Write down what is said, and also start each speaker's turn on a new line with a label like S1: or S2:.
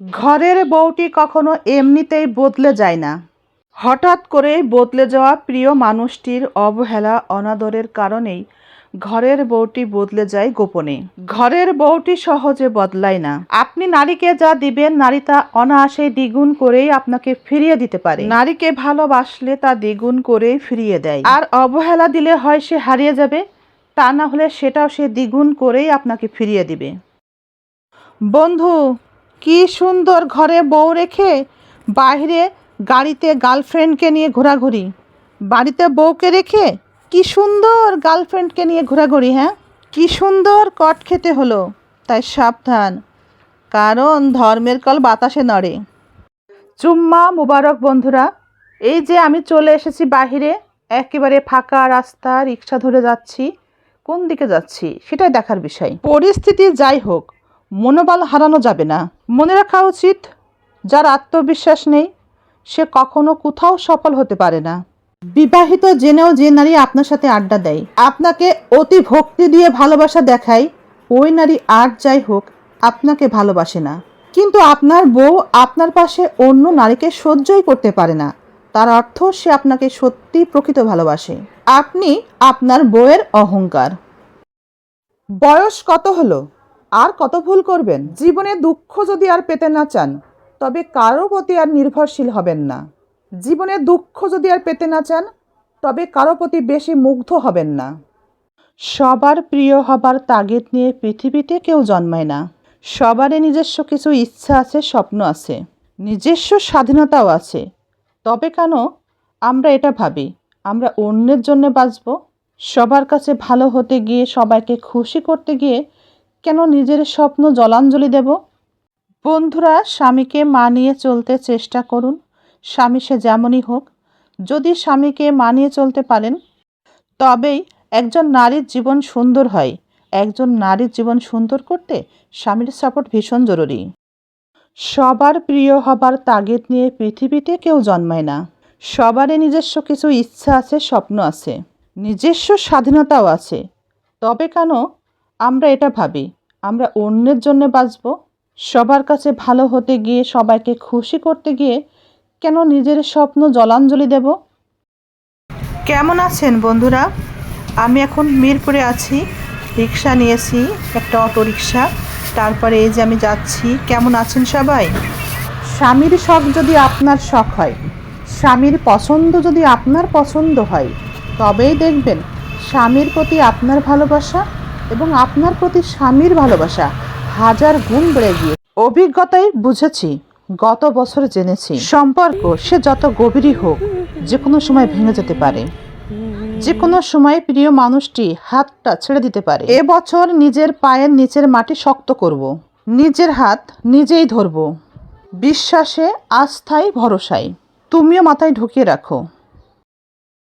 S1: ঘরের বউটি কখনো এমনিতেই বদলে যায় না। হঠাৎ করেই বদলে যাওয়া প্রিয় মানুষটির অবহেলা অনাদরের কারণেই ঘরের বউটি বদলে যায় গোপনে। ঘরের বউটি সহজে বদলায় না। আপনি নারীকে যা দিবেন, নারী তা অনায়াসে দ্বিগুণ করেই আপনাকে ফিরিয়ে দিতে পারে। নারীকে ভালোবাসলে তা দ্বিগুণ করেই ফিরিয়ে দেয়। আর অবহেলা দিলে হয় সে হারিয়ে যাবে, তা না হলে সেটাও সে দ্বিগুণ করেই আপনাকে ফিরিয়ে দিবে। বন্ধু কি সুন্দর ঘরে বউ রেখে বাইরে গাড়িতে গার্লফ্রেন্ডকে নিয়ে ঘোরাঘুরি। বাড়িতে বউকে রেখে কি সুন্দর গার্লফ্রেন্ডকে নিয়ে ঘোরাঘুরি হ্যাঁ? কি সুন্দর কট খেতে হলো, তাই সাবধান। কারণ ধর্মের কল বাতাসে নড়ে। চুম্মা মুবারক বন্ধুরা, এই যে আমি চলে এসেছি বাহিরে, একেবারে ফাঁকা রাস্তা, রিক্সা ধরে যাচ্ছি, কোন দিকে যাচ্ছি সেটাই দেখার বিষয়। পরিস্থিতি যাই হোক মনোবল হারানো যাবে না। মনে রাখা উচিত, যার আত্মবিশ্বাস নেই, সে কখনো কোথাও সফল হতে পারে না। বিবাহিত জেনেও যে নারী আপনার সাথে আড্ডা দেয়, আপনাকে অতি ভক্তি দিয়ে ভালোবাসা দেখায়, ওই নারী আর যাই হোক, আপনাকে ভালোবাসে না। কিন্তু আপনার বউ আপনার পাশে অন্য নারীকে সহ্যই করতে পারে না। তার অর্থ সে আপনাকে সত্যি প্রকৃত ভালোবাসে। আপনি আপনার বউয়ের অহংকার। বয়স কত হলো? আর কত ভুল করবেন? জীবনে দুঃখ যদি আর পেতে না চান, তবে কারও প্রতি আর নির্ভরশীল হবেন না। জীবনে দুঃখ যদি আর পেতে না চান, তবে কারও প্রতি বেশি মুগ্ধ হবেন না। সবার প্রিয় হবার তাগিদ নিয়ে পৃথিবীতে কেউ জন্মায় না। সবারই নিজস্ব কিছু ইচ্ছা আছে, স্বপ্ন আছে। নিজস্ব স্বাধীনতাও আছে। তবে কেন? আমরা এটা ভাবি, আমরা অন্যের জন্য বাঁচব। সবার কাছে ভালো হতে গিয়ে, সবাইকে খুশি করতে গিয়ে কেন নিজের স্বপ্ন জলাঞ্জলি দেব? বন্ধুরা, স্বামীকে মানিয়ে চলতে চেষ্টা করুন। স্বামী সে যেমনই হোক, যদি স্বামীকে মানিয়ে চলতে পারেন, তবেই একজন নারীর জীবন সুন্দর হয়। একজন নারীর জীবন সুন্দর করতে স্বামীর সাপোর্ট ভীষণ জরুরি। সবার প্রিয় হবার তাগিদ নিয়ে পৃথিবীতে কেউ জন্মায় না। সবারই নিজস্ব কিছু ইচ্ছা আছে, স্বপ্ন আছে। নিজস্ব স্বাধীনতাও আছে। তবে কেন আমরা এটা ভাবি, আমরা অন্যের জন্য বাঁচব, সবার কাছে ভালো হতে গিয়ে, সবাইকে খুশি করতে গিয়ে কেন নিজের স্বপ্ন জলাঞ্জলি দেব? কেমন আছেন বন্ধুরা? আমি এখন মিরপুরে আছি, রিক্সা নিয়েছি, একটা অটো রিক্সা তারপরে এই যে আমি যাচ্ছি, কেমন আছেন সবাই? স্বামীর শখ যদি আপনার শখ হয়, স্বামীর পছন্দ যদি আপনার পছন্দ হয়, তবেই দেখবেন স্বামীর প্রতি আপনার ভালোবাসা এবং আপনার প্রতি স্বামীর ভালোবাসা হাজার গুণ বেড়ে গিয়ে অভিজ্ঞতায় বুঝেছি, গত বছর জেনেছি। সম্পর্ক, সে যত গভীরই হোক যে কোনো সময় ভেঙে যেতে পারে। যে কোনো সময় প্রিয় মানুষটি হাতটা ছেড়ে দিতে পারে। এবছর নিজের পায়ের নিচের মাটি শক্ত করব। নিজের হাত নিজেই ধরব। বিশ্বাসে, আস্থায়, ভরসায়। তুমিও মাথায় ঢুকিয়ে রাখো।